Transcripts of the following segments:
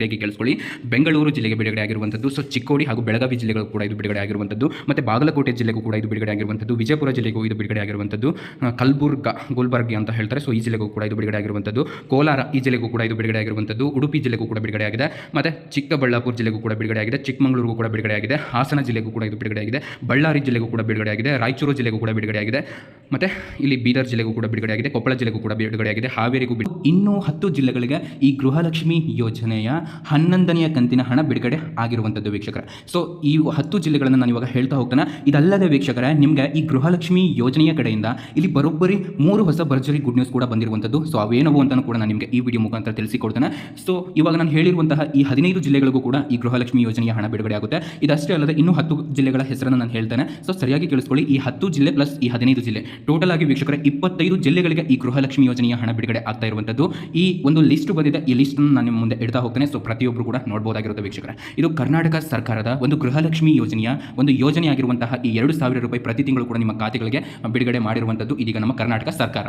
ಹೇಗೆ ಕೇಳಿಸ್ಕೊಳ್ಳಿ ಬೆಂಗಳೂರು ಜಿಲ್ಲೆಗೆ ಬಿಡುಗಡೆ ಆಗಿರುವಂಥದ್ದು ಸೊ ಚಿಕ್ಕೋಡಿ ಹಾಗೂ ಬೆಳಗಾವಿ ಜಿಲ್ಲೆಗಳು ಕೂಡ ಇದು ಬಿಡುಗಡೆ ಆಗಿರುವಂಥದ್ದು ಮತ್ತು ಬಾಗಲಕೋಟೆ ಜಿಲ್ಲೆಗೂ ಕೂಡ ಇದು ಬಿಡುಗಡೆ ಆಗಿರುವಂಥದ್ದು ವಿಜಯಪುರ ಜಿಲ್ಲೆಗೂ ಇದು ಬಿಡುಗಡೆ ಆಗಿರುವಂಥದ್ದು ಕಲ್ಬುರ್ಗ ಕಲಬುರ್ಗ ಗುಲ್ಬರ್ಗಿ ಅಂತ ಹೇಳ್ತಾರೆ ಸೊ ಈ ಜಿಲ್ಲೆಗೂ ಕೂಡ ಇದು ಬಿಡುಗಡೆ ಆಗಿರುವಂಥದ್ದು ಕೋಲಾರ ಈ ಜಿಲ್ಲೆಗೂ ಕೂಡ ಇದು ಬಿಡುಗಡೆ ಆಗಿರುವಂಥದ್ದು ಉಡುಪಿ ಜಿಲ್ಲೆಗೂ ಕೂಡ ಬಿಡುಗಡೆ ಆಗಿದೆ ಮತ್ತು ಚಿಕ್ಕಬಳ್ಳಾಪುರ ಜಿಲ್ಲೆಗೂ ಕೂಡ ಬಿಡುಗಡೆ ಆಗಿದೆ ಚಿಕ್ಕಮಗಳೂರಿಗೂ ಕೂಡ ಬಿಡುಗಡೆ ಆಗಿದೆ ಹಾಸನ ಜಿಲ್ಲೆಗೂ ಕೂಡ ಇದು ಬಿಡುಗಡೆ ಆಗಿದೆ ಬಳ್ಳಾರಿ ಜಿಲ್ಲೆಗೂ ಕೂಡ ಬಿಡುಗಡೆ ಆಗಿದೆ ರಾಯಚೂರು ಜಿಲ್ಲೆಗೂ ಕೂಡ ಬಿಡುಗಡೆ ಆಗಿದೆ ಮತ್ತು ಇಲ್ಲಿ ಬೀದರ್ ಜಿಲ್ಲೆಗೂ ಕೂಡ ಬಿಡುಗಡೆ ಆಗಿದೆ ಕೊಪ್ಪಳ ಜಿಲ್ಲೆಗೂ ಕೂಡ ಬಿಡುಗಡೆ ಆಗಿದೆ ಹಾವೇರಿಗೂ ಬಿಡು ಇನ್ನೂ ಹತ್ತು ಜಿಲ್ಲೆಗಳಿಗೆ ಈ ಗೃಹಲಕ್ಷ್ಮಿ ಯೋಜನೆಯ ಹನ್ನೊಂದನೆಯ ಕಂತಿನ ಹಣ ಬಿಡುಗಡೆ ಆಗಿರುವಂಥದ್ದು ವೀಕ್ಷಕರ. ಸೊ ಈ ಹತ್ತು ಜಿಲ್ಲೆಗಳನ್ನು ನಾನು ಇವಾಗ ಹೇಳ್ತಾ ಹೋಗ್ತಾನೆ. ಇದಲ್ಲದೆ ವೀಕ್ಷಕರ, ನಿಮಗೆ ಈ ಗೃಹಲಕ್ಷ್ಮಿ ಯೋಜನೆಯ ಕಡೆಯಿಂದ ಇಲ್ಲಿ ಬರೋಬ್ಬರಿ ಮೂರು ಹೊಸ ಭರ್ಜರಿ ಗುಡ್ ನ್ಯೂಸ್ ಕೂಡ ಬಂದಿರುವಂಥದ್ದು. ಸೊ ಅವೇನವು ಅಂತಲೂ ಕೂಡ ನಾನು ನಿಮಗೆ ಈ ವಿಡಿಯೋ ಮುಖಾಂತರ ತಿಳಿಸಿಕೊಡ್ತೇನೆ. ಸೊ ಇವಾಗ ನಾನು ಹೇಳಿರುವಂತಹ ಈ ಹದಿನೈದು ಜಿಲ್ಲೆಗಳಿಗೂ ಕೂಡ ಈ ಗೃಹಲಕ್ಷ್ಮಿ ಯೋಜನೆಯ ಹಣ ಬಿಡುಗಡೆ ಆಗುತ್ತೆ. ಇದಷ್ಟೇ ಅಲ್ಲದೆ ಇನ್ನೂ ಹತ್ತು ಜಿಲ್ಲೆಗಳ ಹೆಸರನ್ನು ನಾನು ಹೇಳ್ತೇನೆ. ಸೊ ಸರಿಯಾಗಿ ಕೇಳಿಸ್ಕೊಳ್ಳಿ ಈ ಹತ್ತು ಜಿಲ್ಲೆ ಪ್ಲಸ್ ಈ ಹದಿನೈದು ಜಿಲ್ಲೆ. ಟೋಟಲ್ ಆಗಿ ವೀಕ್ಷಕರ, ಇಪ್ಪತ್ತೈದು ಜಿಲ್ಲೆಗಳಿಗೆ ಈ ಗೃಹಲಕ್ಷ್ಮಿ ಯೋಜನೆಯ ಹಣ ಬಿಡುಗಡೆ ಆಗ್ತಾ ಇರುವಂಥದ್ದು. ಈ ಒಂದು ಲಿಸ್ಟ್ ಬಂದಿದೆ. ಈ ಲಿಸ್ಟ್ ನಾನು ನಿಮ್ಮ ಮುಂದೆ ಇಡ್ತಾ ಹೋಗ್ತೇನೆ. ಸೊ ಪ್ರತಿಯೊಬ್ಬರು ಕೂಡ ನೋಡಬಹುದಾಗಿರುತ್ತೆ ವೀಕ್ಷಕರ. ಇದು ಕರ್ನಾಟಕ ಸರ್ಕಾರದ ಒಂದು ಗೃಹಲಕ್ಷ್ಮಿ ಯೋಜನೆಯ ಒಂದು ಯೋಜನೆ ಆಗಿರುವಂತಹ ಈ ಎರಡು ಸಾವಿರ ರೂಪಾಯಿ ಪ್ರತಿ ತಿಂಗಳು ಕೂಡ ನಿಮ್ಮ ಖಾತೆಗಳಿಗೆ ಬಿಡುಗಡೆ ಮಾಡಿರುವಂಥದ್ದು ಇದೀಗ ನಮ್ಮ ಕರ್ನಾಟಕ ಸರ್ಕಾರ.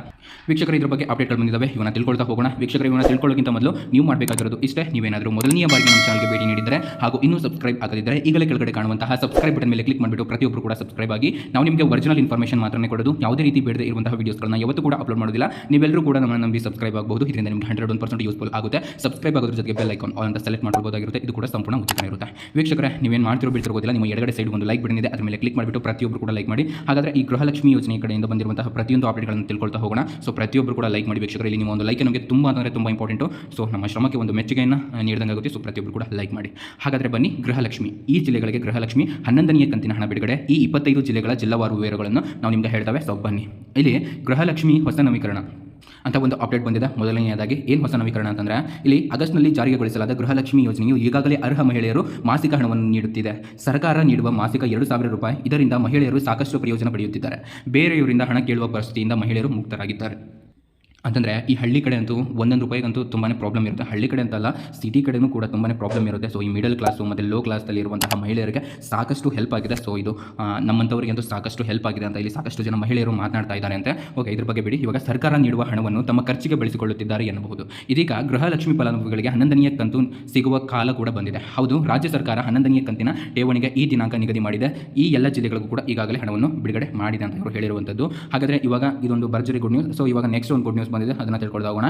ವೀಕ್ಷಕರ, ಇದ್ರ ಬಗ್ಗೆ ಅಪ್ಡೇಟ್ಗಳು ಬಂದಿದ್ದಾವೆ ಇವನ್ನ ತಿಳ್ಕೊಳ್ತಾ ಹೋಗೋಣ. ವೀಕ್ಷಕರ, ಇವನ್ನ ತಿಳ್ಕೊಳ್ಳೋಕ್ಕಿಂತ ಮೊದಲು ನೀವು ಮಾಡಬೇಕಾಗಿರೋದು ಇಷ್ಟೇ. ನೀವೇನಾದರೂ ಮೊದಲನೆಯ ಬಾರಿಗೆ ನಮ್ಮ ಚಾನಲ್ಗೆ ಭೇಟಿ ನೀಡಿದರೆ ಹಾಗೂ ಇನ್ನೂ ಸಬ್ಸ್ಕ್ರೈಬ್ ಆಗದಿದ್ದರೆ ಈಗಲೇ ಕೆಳಗಡೆ ಕಾಣುವಂತಹ ಸಬ್ಸ್ಕ್ರೈಬ್ ಬಟನ್ ಮೇಲೆ ಕ್ಲಿಕ್ ಮಾಡಿಬಿಟ್ಟು ಪ್ರತಿಯೊಬ್ಬರು ಕೂಡ ಸಬ್ಸ್ಕ್ರೈಬ್ ಆಗಿ ನಾವು ನಿಮಗೆ ಒರಿಜಿನಲ್ ಇನ್ಫಾರ್ಮೇಷನ್ ಮಾತ್ರನೇ ಕೊಡೋದು. ಯಾವುದೇ ರೀತಿ ಬೇಡದೇ ಇರುವಂತಹ ವೀಡಿಯೋಸ್ಗಳನ್ನ ಯಾವತ್ತೂ ಕೂಡ ಅಪ್ಲೋಡ್ ಮಾಡೋದಿಲ್ಲ. ನೀವೆಲ್ಲರೂ ಕೂಡ ನಮ್ಮನ್ನು ನಂಬಿ ಸಬ್ಸ್ಕ್ರೈಬ್ ಆಗಬಹುದು. ಇದರಿಂದ ನಿಮಗೆ ಹಂಡ್ರೆಡ್ ಒನ್ ಪರ್ಸೆಂಟ್ ಯೂಸ್ಫುಲ್ ಆಗುತ್ತೆ. ಸಬ್ಸ್ಕ್ರೈಬ್ ಆಗೋದ್ರ ಜೊತೆಗೆ ಬೆಲ್ ಆಲ್ ಅಂತ ಸೆಲೆಕ್ಟ್ ಮಾಡ್ಬೋದಾಗಿರುತ್ತೆ ಇದು ಕೂಡ ಸಂಪೂರ್ಣ ಉಚಿತವಾಗಿರುತ್ತೆ ಇರುತ್ತೆ. ವೀಕ್ಷಕರೇ, ನೀವೇನು ಮಾಡ್ತಿರೋ ಬಿಡ್ತಿರೋದಿಲ್ಲ ನಿಮ್ಮ ಎಡಗಡೆ ಸೈಡ್ ಒಂದು ಲೈಕ್ ಬಟನ್ ಇದೆ ಅದ್ರ ಮೇಲೆ ಕ್ಲಿಕ್ ಮಾಡಿಬಿಟ್ಟು ಪ್ರತಿಯೊಬ್ಬರು ಕೂಡ ಲೈಕ್ ಮಾಡಿ. ಹಾಗಾದರೆ ಈ ಗೃಹಲಕ್ಷ್ಮಿ ಯೋಜನೆ ಕಡೆಯಿಂದ ಬಂದಿರುವಂತಹ ಪ್ರತಿಯೊಂದು ಅಪ್ಡೇಟ್ಗಳನ್ನು ತಿಳ್ಕೊಳ್ತಾ ಹೋಗೋಣ. ಸೊ ಪ್ರತಿಯೊಬ್ಬರು ಕೂಡ ಲೈಕ್ ಮಾಡಿ ವೀಕ್ಷಕರು. ಇಲ್ಲಿ ನಿಮ್ಮ ಒಂದು ಲೈಕ್ ನಮಗೆ ತುಂಬ ಅಂದರೆ ತುಂಬ ಇಂಪಾರ್ಟೆಂಟು ಸೊ ನಮ್ಮ ಶ್ರಮಕ್ಕೆ ಒಂದು ಮೆಚ್ಚುಗೆಯನ್ನು ನೀಡಿದಂಗೆ ಆಗುತ್ತೆ. ಸೊ ಪ್ರತಿಯೊಬ್ಬರು ಕೂಡ ಲೈಕ್ ಮಾಡಿ. ಹಾಗಾದರೆ ಬನ್ನಿ ಗೃಹಲಕ್ಷ್ಮಿ. ಈ ಜಿಲ್ಲೆಗಳಿಗೆ ಗೃಹಲಕ್ಷ್ಮಿ ಹನ್ನೊಂದನೆಯ ಕಂತಿನ ಹಣ ಬಿಡುಗಡೆ. ಈ ಇಪ್ಪತ್ತೈದು ಜಿಲ್ಲೆಗಳ ಜಿಲ್ಲಾವಾರು ವಿವರಗಳನ್ನು ನಾವು ನಿಮಗೆ ಹೇಳ್ತವೆ. ಸೊ ಬನ್ನಿ. ಇಲ್ಲಿ ಗೃಹಲಕ್ಷ್ಮಿ ಹೊಸ ನವೀಕರಣ. ಅಂತ ಒಂದು ಅಪ್ಡೇಟ್ ಬಂದಿದೆ. ಮೊದಲನೆಯದಾಗಿ ಏನು ಹೊಸ ನವೀಕರಣ ಅಂತಂದರೆ, ಇಲ್ಲಿ ಆಗಸ್ಟ್ನಲ್ಲಿ ಜಾರಿಗೊಳಿಸಲಾದ ಗೃಹಲಕ್ಷ್ಮಿ ಯೋಜನೆಯು ಈಗಾಗಲೇ ಅರ್ಹ ಮಹಿಳೆಯರು ಮಾಸಿಕ ಹಣವನ್ನು ನೀಡುತ್ತಿದೆ. ಸರ್ಕಾರ ನೀಡುವ ಮಾಸಿಕ ಎರಡು ಸಾವಿರ ರೂಪಾಯಿ. ಇದರಿಂದ ಮಹಿಳೆಯರು ಸಾಕಷ್ಟು ಪ್ರಯೋಜನ ಪಡೆಯುತ್ತಿದ್ದಾರೆ. ಬೇರೆಯವರಿಂದ ಹಣ ಕೇಳುವ ಪರಿಸ್ಥಿತಿಯಿಂದ ಮಹಿಳೆಯರು ಮುಕ್ತರಾಗಿದ್ದಾರೆ. ಅಂತಂದರೆ ಈ ಹಳ್ಳಿ ಕಡೆ ಅಂತೂ ಒಂದೊಂದು ರೂಪಾಯಿಗಂತೂ ತುಂಬಾ ಪ್ರಾಬ್ಲಮ್ ಇರುತ್ತೆ. ಹಳ್ಳಿ ಕಡೆ ಅಂತಲ್ಲ ಸಿಟಿ ಕಡೆನೂ ಕೂಡ ತುಂಬಾ ಪ್ರಾಬ್ಲಮ್ ಇರುತ್ತೆ. ಸೊ ಈ ಮಿಡಲ್ ಕ್ಲಾಸು ಮತ್ತು ಲೋ ಕ್ಲಾಸಲ್ಲಿ ಇರುವಂತಹ ಮಹಿಳೆಯರಿಗೆ ಸಾಕಷ್ಟು ಹೆಲ್ಪ್ ಆಗಿದೆ. ಸೊ ಇದು ನಮ್ಮಂಥವ್ರಿಗೆ ಅಂತೂ ಸಾಕಷ್ಟು ಹೆಲ್ಪ್ ಆಗಿದೆ ಅಂತ ಇಲ್ಲಿ ಸಾಕಷ್ಟು ಜನ ಮಹಿಳೆಯರು ಮಾತನಾಡ್ತಾ ಇದ್ದಾರೆ ಅಂತೆ. ಓಕೆ ಇದ್ರ ಬಗ್ಗೆ ಬಿಡಿ. ಇವಾಗ ಸರ್ಕಾರ ನೀಡುವ ಹಣವನ್ನು ತಮ್ಮ ಖರ್ಚಿಗೆ ಬಳಸಿಕೊಳ್ಳುತ್ತಿದ್ದಾರೆ ಎನ್ನಬಹುದು. ಇದೀಗ ಗೃಹಲಕ್ಷ್ಮಿ ಫಲಾನುಭವಿಗಳಿಗೆ ಹನ್ನೊಂದನೆಯ ಕಂತು ಸಿಗುವ ಕಾಲ ಕೂಡ ಬಂದಿದೆ. ಹೌದು, ರಾಜ್ಯ ಸರ್ಕಾರ ಹನ್ನೊಂದನೆಯ ಕಂತಿನ ಠೇವಣಿಗೆ ಈ ದಿನಾಂಕ ನಿಗದಿ ಮಾಡಿದೆ. ಈ ಎಲ್ಲ ಜಿಲ್ಲೆಗಳಿಗೂ ಕೂಡ ಈಗಾಗಲೇ ಹಣವನ್ನು ಬಿಡುಗಡೆ ಮಾಡಿದೆ ಅಂತ ಇವರು ಹೇಳಿರುವಂಥದ್ದು. ಹಾಗಾದರೆ ಇವಾಗ ಇದೊಂದು ಭರ್ಜರಿ ಗುಡ್ ನ್ಯೂಸ್ ಸೊ ಇವಾಗ ನೆಕ್ಸ್ಟ್ ಒಂದು ಗುಡ್ ನ್ಯೂಸ್ ಬಂದಿದೆ, ಅದನ್ನು ತಿಳ್ಕೊಳ್ತಾ ಹೋಗೋಣ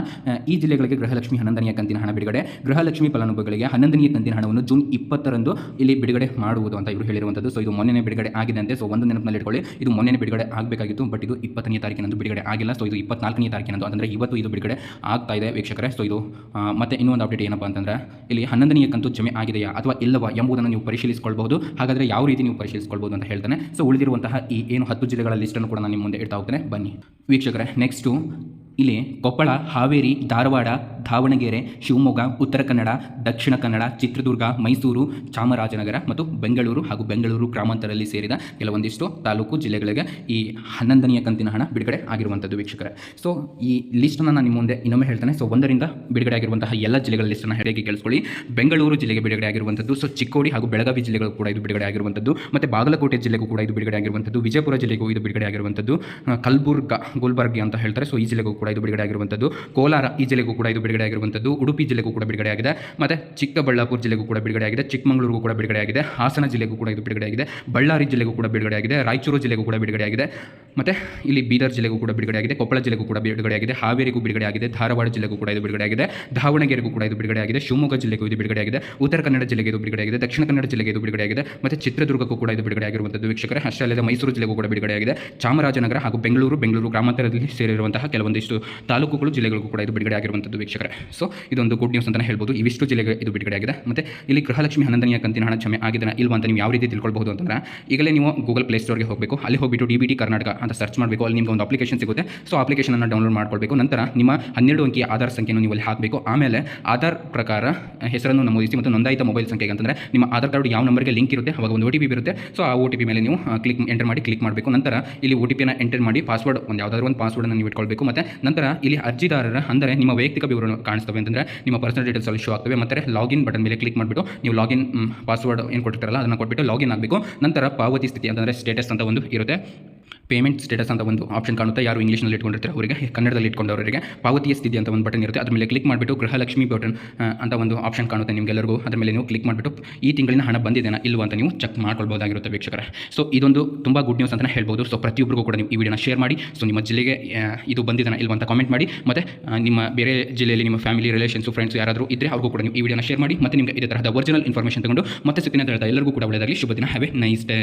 ಈ ಜಿಲ್ಲೆಗಳಿಗೆ ಗೃಹಲಕ್ಷ್ಮಿ ಹನ್ನೊಂದನೆಯ ಕಂತಿನ ಹಣ ಬಿಡುಗಡೆ. ಗೃಹಲಕ್ಷ್ಮಿ ಫಲಾನುಭವಿಗಳಿಗೆ ಹನ್ನೊಂದನೆಯ ಕಂತಿನ ಹಣವನ್ನು ಜೂನ್ ಇಪ್ಪತ್ತರಂದು ಇಲ್ಲಿ ಬಿಡುಗಡೆ ಮಾಡುವುದು ಅಂತ ಇವರು ಹೇಳಿರುವಂಥದ್ದು. ಸೊ ಇದು ಮೊನ್ನೆ ಬಿಡುಗಡೆ ಆಗಿದೆ ಅಂತೆ ಸೊ ಒಂದು ನೆನಪಿನಲ್ಲಿ ಇಟ್ಕೊಳ್ಳಿ. ಇದು ಮೊನ್ನೆ ಬಿಡುಗಡೆ ಆಗಬೇಕಾಗಿತ್ತು ಬಟ್ ಇದು ಇಪ್ಪತ್ತನೇ ತಾರೀಕಿನಂದು ಬಿಡುಗಡೆ ಆಗಿಲ್ಲ. ಸೊ ಇದು ಇಪ್ಪತ್ನಾಲ್ಕನೇ ತಾರೀಕಿನಂದು. ಅಂದರೆ ಇವತ್ತು ಇದು ಬಿಡುಗಡೆ ಆಗ್ತಾ ಇದೆ ವೀಕ್ಷಕರೇ. ಸೊ ಇದು ಮತ್ತೆ ಇನ್ನೊಂದು ಅಪ್ಡೇಟ್ ಏನಪ್ಪ ಅಂತಂದರೆ, ಇಲ್ಲಿ ಹನ್ನೊಂದನೆಯ ಕಂತು ಜಮೆ ಆಗಿದೆಯಾ ಅಥವಾ ಇಲ್ಲವಾ ಎಂಬುದನ್ನು ನೀವು ಪರಿಶೀಲಿಸಿಕೊಳ್ಬಹುದು. ಹಾಗಾದರೆ ಯಾವ ರೀತಿ ನೀವು ಪರಿಶೀಲಿಸಿಕೊಳ್ಬಹುದು ಅಂತ ಹೇಳ್ತಾನೆ. ಸೊ ಉಳಿದಿರುವಂತಹ ಈ ಏನು ಹತ್ತು ಜಿಲ್ಲೆಗಳ ಲಿಸ್ಟನ್ನು ಕೂಡ ನಾನು ನಿಮ್ಮ ಮುಂದೆ ಇಡ್ತಾ ಹೋಗ್ತೇನೆ. ಬನ್ನಿ. ವೀಕ್ಷಕರೇ ನೆಕ್ಸ್ಟು ಇಲ್ಲಿ ಕೊಪ್ಪಳ ಹಾವೇರಿ ಧಾರವಾಡ ದಾವಣಗೆರೆ ಶಿವಮೊಗ್ಗ, ಉತ್ತರ ಕನ್ನಡ, ದಕ್ಷಿಣ ಕನ್ನಡ, ಚಿತ್ರದುರ್ಗ, ಮೈಸೂರು, ಚಾಮರಾಜನಗರ ಮತ್ತು ಬೆಂಗಳೂರು ಹಾಗೂ ಬೆಂಗಳೂರು ಗ್ರಾಮಾಂತರದಲ್ಲಿ ಸೇರಿದ ಕೆಲವೊಂದಿಷ್ಟು ತಾಲೂಕು ಜಿಲ್ಲೆಗಳಿಗೆ ಈ ಹನ್ನೊಂದನೆಯ ಕಂತಿನ ಹಣ ಬಿಡುಗಡೆ ಆಗಿರುವಂಥದ್ದು ವೀಕ್ಷಕರೇ. ಸೊ ಈ ಲಿಸ್ಟನ್ನು ನಾನು ನಿಮ್ಮ ಮುಂದೆ ಇನ್ನೊಮ್ಮೆ ಹೇಳ್ತೇನೆ. ಸೊ ಒಂದರಿಂದ ಬಿಡುಗಡೆ ಆಗಿರುವಂತಹ ಎಲ್ಲ ಜಿಲ್ಲೆಗಳ ಲಿಸ್ಟನ್ನು ಹೇಗೆ ಕೇಳಿಸ್ಕೊಳ್ಳಿ? ಬೆಂಗಳೂರು ಜಿಲ್ಲೆಗೆ ಬಿಡುಗಡೆ ಆಗಿರುವಂಥದ್ದು ಸೊ ಚಿಕ್ಕೋಡಿ ಹಾಗೂ ಬೆಳಗಾವಿ ಜಿಲ್ಲೆಗಳು ಕೂಡ ಇದು ಬಿಡುಗಡೆ ಆಗಿರುವಂಥದ್ದು, ಮತ್ತು ಬಾಗಲಕೋಟೆ ಜಿಲ್ಲೆಗೂ ಕೂಡ ಇದು ಬಿಡುಗಡೆ ಆಗಿರುವಂಥದ್ದು, ವಿಜಯಪುರ ಜಿಲ್ಲೆಗೂ ಇದು ಬಿಡುಗಡೆ ಆಗಿರುವಂಥದ್ದು ಕಲಬುರ್ಗ, ಗುಲ್ಬರ್ಗಿ ಅಂತ ಹೇಳ್ತಾರೆ ಸೊ ಈ ಜಿಲ್ಲೆಗೂ ಕೂಡ ಇದು ಬಿಡುಗಡೆ ಆಗಿರುವಂಥದ್ದು, ಕೋಲಾರ ಈ ಜಿಲ್ಲೆಗೂ ಕೂಡ ಇದು ಬಿಡುಗಡೆ ಆಗಿರುವಂಥದ್ದು ಉಡುಪಿ ಜಿಲ್ಲೆಗೂ ಕೂಡ ಬಿಡುಗಡೆ ಆಗಿದೆ ಮತ್ತು ಚಿಕ್ಕಬಳ್ಳಾಪುರ ಜಿಲ್ಲೆಗೂ ಕೂಡ ಬಿಡುಗಡೆ ಆಗಿದೆ ಚಿಕ್ಕಮಗಳೂರಿಗೂ ಕೂಡ ಬಿಡುಗಡೆ ಆಗಿದೆ ಹಾಸನ ಜಿಲ್ಲೆಗೂ ಕೂಡ ಇದು ಬಿಡುಗಡೆ ಆಗಿದೆ ಬಳ್ಳಾರಿ ಜಿಲ್ಲೆಗೂ ಕೂಡ ಬಿಡುಗಡೆ ಆಗಿದೆ ರಾಯಚೂರು ಜಿಲ್ಲೆಗೂ ಕೂಡ ಬಿಡುಗಡೆ ಆಗಿದೆ ಮತ್ತು ಇಲ್ಲಿ ಬೀದರ್ ಜಿಲ್ಲೆಗೂ ಕೂಡ ಬಿಡುಗಡೆ ಆಗಿದೆ ಕೊಪ್ಪಳ ಜಿಲ್ಲೆಗೂ ಕೂಡ ಬಿಡುಗಡೆ ಆಗಿದೆ ಹಾವೇರಿಗೂ ಬಿಡುಗಡೆ ಆಗಿದೆ ಧಾರವಾಡ ಜಿಲ್ಲೆಗೂ ಕೂಡ ಇದು ಬಿಡುಗಡೆ ಆಗಿದೆ ದಾವಣಗೆರೆಗೂ ಕೂಡ ಇದು ಬಿಡುಗಡೆ ಆಗಿದೆ ಶಿವಮೊಗ್ಗ ಜಿಲ್ಲೆಗೂ ಇದು ಬಿಡುಗಡೆ ಆಗಿದೆ ಉತ್ತರ ಕನ್ನಡ ಜಿಲ್ಲೆಗೆ ಇದು ಬಿಡುಗಡೆ ಆಗಿದೆ ದಕ್ಷಿಣ ಕನ್ನಡ ಜಿಲ್ಲೆಗೆ ಇದು ಬಿಡುಗಡೆ ಆಗಿದೆ ಮತ್ತು ಚಿತ್ರದುರ್ಗಕ್ಕೂ ಕೂಡ ಇದು ಬಿಡುಗಡೆ ಆಗಿರುವಂಥದ್ದು ವೀಕ್ಷಕರೇ. ಅಷ್ಟೇ ಅಲ್ಲದೆ ಮೈಸೂರು ಜಿಲ್ಲೆಗೂ ಕೂಡ ಬಿಡುಗಡೆ ಆಗಿದೆ ಚಾಮರಾಜನಗರ ಹಾಗೂ ಬೆಂಗಳೂರು ಬೆಂಗಳೂರು ಗ್ರಾಮಾಂತರದಲ್ಲಿ ಸೇರಿರುವಂತಹ ಕೆಲವೊಂದಿಷ್ಟು ತಾಲೂಕುಗಳು ಜಿಲ್ಲೆಗಳಿಗೂ ಕೂಡ ಇದು ಬಿಡುಗಡೆ ಆಗಿರುವಂಥದ್ದು ವೀಕ್ಷಕರೇ. ಸೊ ಇದೊಂದು ಗುಡ್ ನ್ಯೂಸ್ ಅಂತಲೇ ಹೇಳ್ಬೋದು. ಇವಿಷ್ಟು ಜಿಲ್ಲೆಗೆ ಇದು ಬಿಡುಗಡೆ ಆಗಿದೆ ಮತ್ತು ಇಲ್ಲಿ ಗೃಹಲಕ್ಷ್ಮಿ ಹನ್ನೊಂದನೆಯ ಕಂತಿನ ಹಣ ಕ್ಷಮೆ ಆಗಿದೆ ಇಲ್ವಾ ಅಂತ ನೀವು ಯಾವ ರೀತಿ ತಿಳ್ಕೊಳ್ಬಹುದು ಅಂತಂದ್ರೆ, ಈಗಲೇ ನೀವು ಗೂಗಲ್ ಪ್ಲೇ ಸ್ಟೋರ್ಗೆ ಹೋಗಬೇಕು. ಅಲ್ಲಿ ಹೋಗಿಬಿಟ್ಟು ಡಿ ಬಿ ಟಿ ಕರ್ನಾಟಕ ಅಂತ ಸರ್ಚ್ ಮಾಡಬೇಕು. ಅಲ್ಲಿ ನಿಮಗೆ ಒಂದು ಅಪ್ಲಿಕೇಶನ್ ಸಿಗುತ್ತೆ. ಸೊ ಅಪ್ಲಿಕೇಶನನ್ನು ಡೌನ್ಲೋಡ್ ಮಾಡ್ಕೊಳ್ಬೇಕು. ನಂತರ ನಿಮ್ಮ ಹನ್ನೆರಡು ಅಂಕಿ ಆಧಾರ್ ಸಂಖ್ಯೆಯನ್ನು ನೀವು ಅಲ್ಲಿ ಹಾಕಬೇಕು. ಆಮೇಲೆ ಆಧಾರ್ ಪ್ರಕಾರ ಹೆಸರನ್ನು ನಮೂದಿಸಿ ಮತ್ತು ನೋಂದಾಯಿತ ಮೊಬೈಲ್ ಸಂಖ್ಯೆಗೆ ಅಂತಂದರೆ ನಿಮ್ಮ ಆಧಾರ್ ಕಾರ್ಡ್ ಯಾವ ನಂಬರ್ಗೆ ಲಿಂಕ್ ಇರುತ್ತೆ ಅವಾಗ ಒಂದು ಒ ಟಿ ಬರುತ್ತೆ. ಸೊ ಆ ಒ ಮೇಲೆ ನೀವು ಕ್ಲಿಕ್ ಎಂಟರ್ ಮಾಡಿ ಕ್ಲಿಕ್ ಮಾಡಬೇಕು. ನಂತರ ಇಲ್ಲಿ ಒ ಟಿ ಎಂಟರ್ ಮಾಡಿ ಪಾಸ್ವರ್ಡ್ ಒಂದು ಯಾವುದಾದ್ರೂ ಒಂದು ಪಾಸ್ವರ್ಡನ್ನು ನೀವು ಇಟ್ಕೊಳ್ಬೇಕು. ಮತ್ತು ನಂತರ ಇಲ್ಲಿ ಅರ್ಜಿದಾರರ, ಅಂದರೆ ನಿಮ್ಮ ವೈಯಕ್ತಿಕ ವಿವರ ಕಾಣಿಸ್ತವೆ ಅಂತಂದರೆ ನಿಮ್ಮ ಪರ್ಸನಲ್ ಡೀಟೇಲ್ಸ್ ಅಲ್ಲಿ ಶೋ ಆಗ್ತವೆ. ಮತ್ತು ಲಾಗಿನ್ ಬಟನ್ ಮೇಲೆ ಕ್ಲಿಕ್ ಮಾಡಿಬಿಟ್ಟು ನೀವು ಲಾಗಿನ್ ಪಾಸ್ವರ್ಡ್ ಏನು ಕೊಟ್ಟಿರ್ತಾರಲ್ಲ, ಅದನ್ನು ಕೊಟ್ಬಿಟ್ಟು ಲಾಗಿನ್ ಆಗಬೇಕು. ನಂತರ ಪಾವತಿ ಸ್ಥಿತಿ ಅಂತಂದರೆ ಸ್ಟೇಟಸ್ ಅಂತ ಒಂದು ಇರುತ್ತೆ. ಪೇಮೆಂಟ್ ಸ್ಟೇಟಸ್ ಅಂತ ಒಂದು ಆಪ್ಷನ್ ಕಾಣುತ್ತೆ. ಯಾರು ಇಂಗ್ಲೀಷ್ನಲ್ಲಿ ಇಟ್ಕೊಂಡಿರ್ತಾರೆ ಅವರಿಗೆ, ಕನ್ನಡದಲ್ಲಿ ಇಟ್ಕೊಂಡವರಿಗೆ. ಪಾವತಿಯ ಸ್ಥಿತಿ ಅಂತ ಒಂದು ಬಟನ್ ಇರುತ್ತೆ. ಅದ್ರ ಮೇಲೆ ಕ್ಲಿಕ್ ಮಾಡಿಬಿಟ್ಟು ಗೃಹಲಕ್ಷ್ಮಿ ಬಟನ್ ಅಂತ ಒಂದು ಆಪ್ಷನ್ ಕಾಣುತ್ತೆ ನಿಮಗೆಲ್ಲರಿಗೂ. ಅದ್ರ ಮೇಲೆ ನೀವು ಕ್ಲಿಕ್ ಮಾಡಿಬಿಟ್ಟು ಈ ತಿಂಗಳಿನ ಹಣ ಬಂದಿದೆನಾ ಇಲ್ಲವೋ ಅಂತ ನೀವು ಚೆಕ್ ಮಾಡ್ಕೊಳ್ಬೋದಾಗಿರುತ್ತೆ ವೀಕ್ಷಕರ. ಸೊ ಇದೊಂದು ತುಂಬ ಗುಡ್ ನ್ಯೂಸ್ ಅಂತಲೇ ಹೇಳ್ಬೋದು. ಸೊ ಪ್ರತಿಯೊಬ್ಬರಿಗೂ ಕೂಡ ನೀವು ಈ ವಿಡಿಯೋನ ಶೇರ್ ಮಾಡಿ. ಸೊ ನಿಮ್ಮ ಜಿಲ್ಲೆಗೆ ಇದು ಬಂದಿದೆನಾ ಇಲ್ಲವ ಅಂತ ಕಾಮೆಂಟ್ ಮಾಡಿ. ಮತ್ತು ನಿಮ್ಮ ಬೇರೆ ಜಿಲ್ಲೆಯಲ್ಲಿ ನಿಮ್ಮ ಫ್ಯಾಮಿಲಿ ರಿಲೇಷನ್ಸು ಫ್ರೆಂಡ್ಸ್ ಯಾರಾದರೂ ಇದ್ದರೆ ಅವ್ರಿಗೂ ಕೂಡ ನೀವು ಈ ವಿಡಿಯೋನ ಶೇರ್ ಮಾಡಿ. ಮತ್ತು ನಿಮಗೆ ಇದೇ ತರಹದ ಒರಿಜಿನಲ್ ಇನ್ಫಾರ್ಮೇಷನ್ ತಗೊಂಡು ಮತ್ತೆ ಸಿಕ್ಕಿನ ಎಲ್ಲರಿಗೂ ಕೂಡ ಒಳ್ಳೆಯದಾಗಲಿ. ಶುಭ ದಿನ. Have nice day